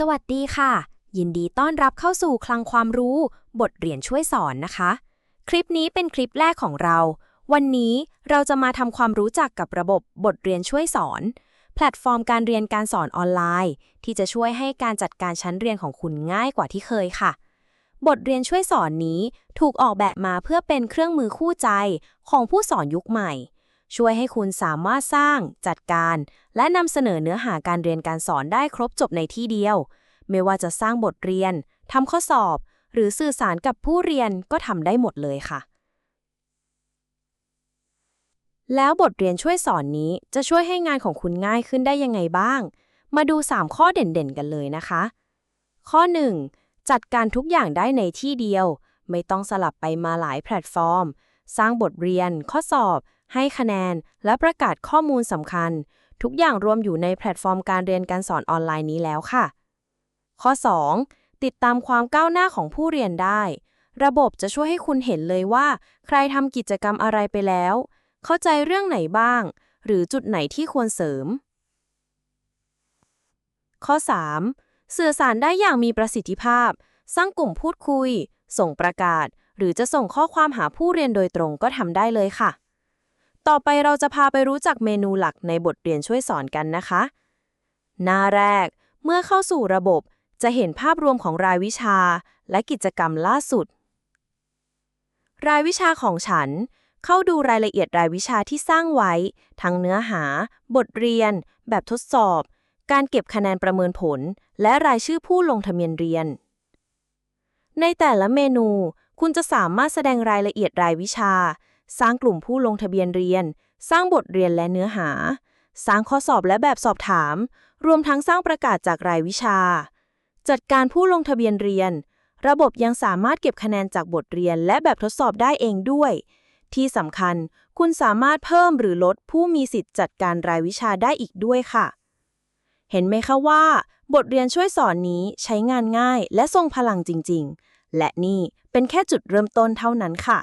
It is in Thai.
สวัสดีค่ะ ยินดีต้อนรับเข้าสู่คลังความรู้ บทเรียนช่วยสอนนะคะ คลิปนี้เป็นคลิปแรกของเรา วันนี้เราจะมาทำความรู้จักกับระบบบทเรียนช่วยสอน แพลตฟอร์มการเรียนการสอนออนไลน์ ที่จะช่วยให้การจัดการชั้นเรียนของคุณง่ายกว่าที่เคยค่ะ บทเรียนช่วยสอนนี้ถูกออกแบบมาเพื่อเป็นเครื่องมือคู่ใจของผู้สอนยุคใหม่ ช่วยให้คุณสามารถสร้าง จัดการ และนำเสนอเนื้อหาการเรียนการสอนได้ครบจบในที่เดียว ไม่ว่าจะสร้างบทเรียนทำข้อสอบ หรือสื่อสารกับผู้เรียนก็ทำได้หมดเลยค่ะ แล้วบทเรียนช่วยสอนนี้จะช่วยให้งานของคุณง่ายขึ้นได้ยังไงบ้าง มาดู 3 ข้อเด่นๆ กันเลยนะคะ ข้อ 1. จัดการทุกอย่างได้ในที่เดียว ไม่ต้องสลับไปมาหลายแพลตฟอร์ม สร้างบทเรียน ข้อสอบ ให้คะแนน และประกาศข้อมูลสำคัญ ทุกอย่างรวมอยู่ในแพลตฟอร์มการเรียนการสอนออนไลน์นี้แล้วค่ะ ข้อ 2. ติดตามความก้าวหน้าของผู้เรียนได้ ระบบจะช่วยให้คุณเห็นเลยว่า ใครทำกิจกรรมอะไรไปแล้ว เข้าใจเรื่องไหนบ้าง หรือจุดไหนที่ควรเสริม ข้อ 3. สื่อสารได้อย่างมีประสิทธิภาพ สร้างกลุ่มพูดคุย ส่งประกาศ หรือจะส่งข้อความหาผู้เรียนโดยตรงก็ทำได้เลยค่ะ ต่อไปเราจะพาไปรู้จักเมนูหลักในบทเรียนช่วยสอนกันนะคะ หน้าแรก เมื่อเข้าสู่ระบบ จะเห็นภาพรวมของรายวิชา และกิจกรรมล่าสุด รายวิชาของฉัน เข้าดูรายละเอียดรายวิชาที่สร้างไว้ ทั้งเนื้อหา บทเรียน แบบทดสอบ การเก็บคะแนนประเมินผล และรายชื่อผู้ลงทะเบียนเรียน ในแต่ละเมนู คุณจะสามารถแสดงรายละเอียดรายวิชา สร้างกลุ่มผู้ลงทะเบียนเรียน สร้างบทเรียนและเนื้อหา สร้างข้อสอบและแบบสอบถาม รวมทั้งสร้างประกาศจากรายวิชา จัดการผู้ลงทะเบียนเรียน ระบบยังสามารถเก็บคะแนนจากบทเรียนและแบบทดสอบได้เองด้วย ที่สำคัญ คุณสามารถเพิ่มหรือลดผู้มีสิทธิ์จัดการรายวิชาได้อีกด้วยค่ะ เห็นไหมคะว่า บทเรียนช่วยสอนนี้ใช้งานง่ายและทรงพลังจริง ๆ และนี่เป็นแค่จุดเริ่มต้นเท่านั้นค่ะ